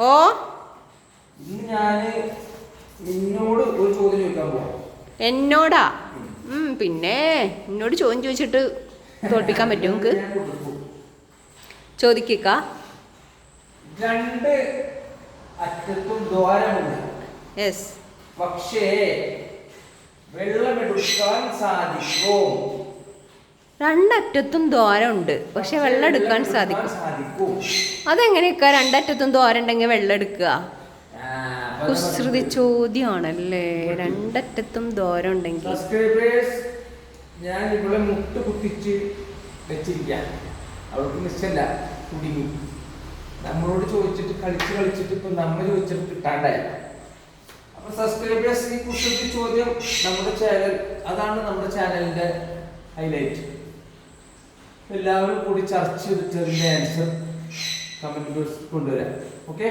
ഓ? ഇന്ന് ഞാൻ നിന്നോട് ഒരു ചോദ്യം ചോദിക്കാൻ പോവാം. എന്നോടാ? പിന്നെ എന്നോട് ചോദ്യം ചോദിച്ചിട്ട് തോൽപ്പിക്കാൻ പറ്റും നമുക്ക് ചോദിക്കുക രണ്ട് അറ്റത്തും ദ്വാരമുണ്ട്. യെസ് പക്ഷേ വെള്ളമെടുക്കാൻ സാധിക്കും രണ്ടറ്റത്തും ദ്വാരമുണ്ട്. പക്ഷെ വെള്ളം എടുക്കാൻ സാധിക്കും. അതെങ്ങനെയൊക്കെ രണ്ടറ്റത്തും ദ്വാരം ഉണ്ടെങ്കിൽ വെള്ളം എടുക്കുക കുസൃതി ചോദ്യമാണല്ലേ. രണ്ടറ്റത്തും ദ്വാരം ഉണ്ടെങ്കിൽ ഞാൻ ഇവിടെ മുട്ട് കുത്തിച്ച് വെച്ചിരിക്കാം. അവൾക്ക് നിശ്ചല്ല കുടുങ്ങി. നമ്മളോട് ചോദിച്ചിട്ട് കളിച്ച് കളിച്ചിട്ട് ഇപ്പൊ നമ്മൾ ചോദിച്ചിട്ട് കിട്ടാണ്ടായി. അപ്പൊ സബ്സ്ക്രൈബേഴ്സ് ഈ കുസൃതി ചോദ്യം നമ്മുടെ ചാനൽ അതാണ് നമ്മുടെ ചാനലിന്റെ ഹൈലൈറ്റ് എല്ലാവരും കൂടി ചർച്ച ചെയ്തിട്ട് അതിന്റെ ആൻസർ കമന്റ് ബോക്സിൽ കൊണ്ടുവരാം. ഓക്കെ